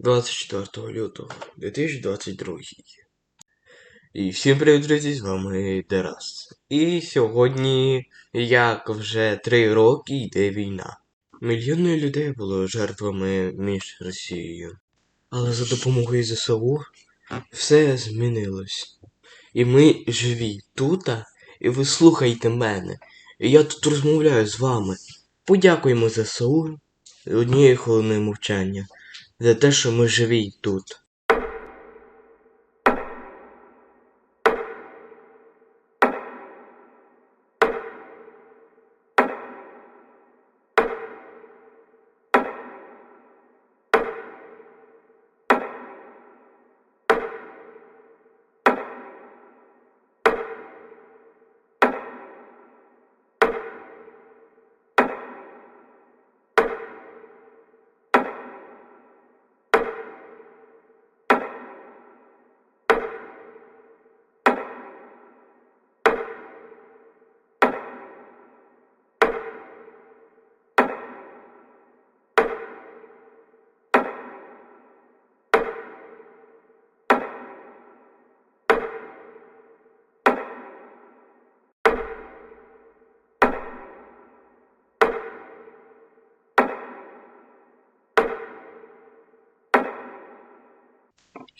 24 лютого 2022. І всім привіт, друзі, з вами Дерас. І сьогодні, як вже три роки, йде війна. Мільйони людей було жертвами між Росією. Але за допомогою ЗСУ все змінилось. І ми живі тут, і ви слухайте мене. І я тут розмовляю з вами. Подякуємо ЗСУ однією хвилиною мовчання за те, що ми живі тут.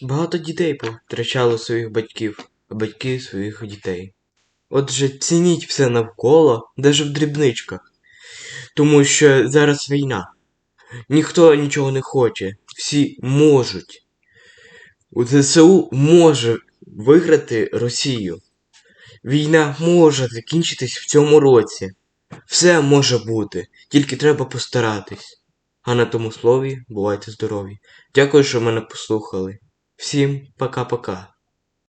Багато дітей втрачало своїх батьків, а батьки своїх дітей. Отже, цініть все навколо, навіть в дрібничках. Тому що зараз війна. Ніхто нічого не хоче. Всі можуть. У ЗСУ може виграти Росію. Війна може закінчитись в цьому році. Все може бути, тільки треба постаратись. А на тому слові бувайте здорові. Дякую, що мене послухали. Всім пока-пока.